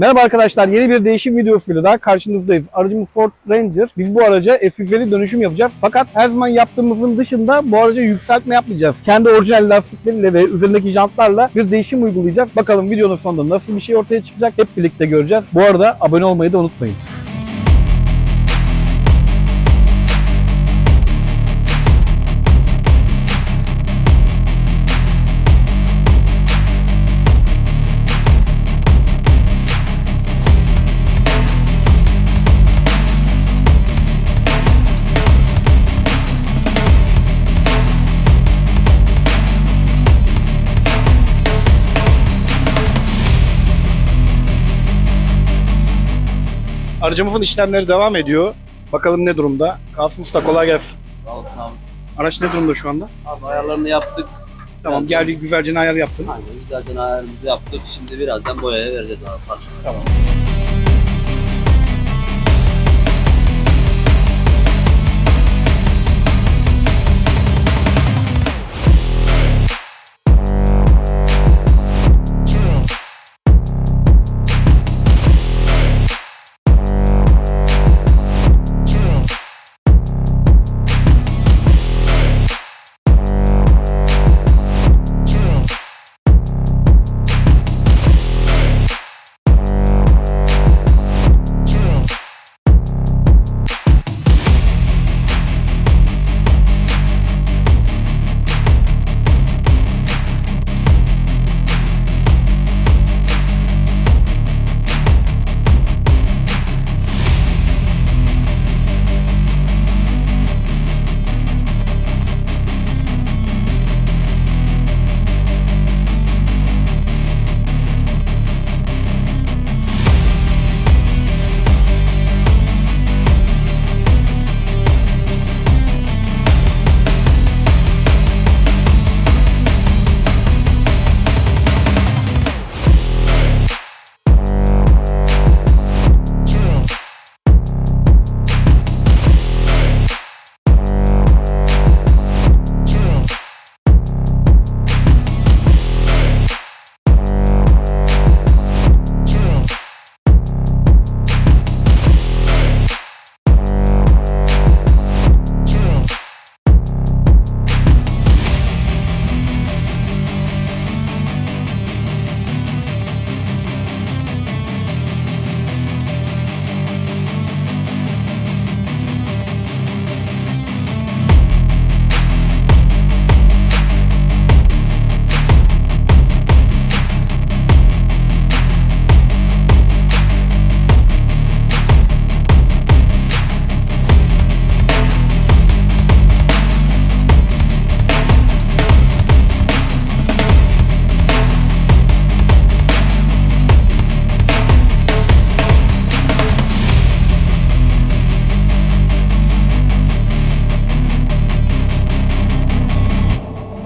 Merhaba arkadaşlar, yeni bir değişim videosuyla daha karşınızdayız. Aracımız Ford Ranger. Biz bu araca F150 dönüşüm yapacağız. Fakat her zaman yaptığımızın dışında bu araca yükseltme yapmayacağız. Kendi orijinal lastikleriyle ve üzerindeki jantlarla bir değişim uygulayacağız. Bakalım videonun sonunda nasıl bir şey ortaya çıkacak hep birlikte göreceğiz. Bu arada abone olmayı da unutmayın. Aracımızın işlemleri devam ediyor. Bakalım ne durumda. Kasım Usta kolay gelsin. Sağ olsun abi. Araç ne durumda şu anda? Abi ayarlarını yaptık. Tamam geldi güzelce ayar yaptın. Aynen güzelce ayarımızı yaptık. Şimdi birazdan boyaya vereceğiz abi parça. Tamam.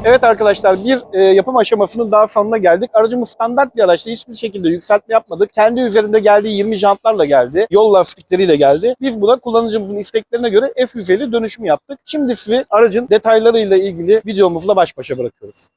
Evet arkadaşlar bir e, yapım aşamasının daha sonuna geldik. Aracımız standart bir araçta hiçbir şekilde yükseltme yapmadık. Kendi üzerinde geldiği 20 jantlarla geldi. Yol lastikleriyle geldi. Biz buna kullanıcımızın isteklerine göre F150 dönüşümü yaptık. Şimdi sizi aracın detaylarıyla ilgili videomuzla baş başa bırakıyoruz.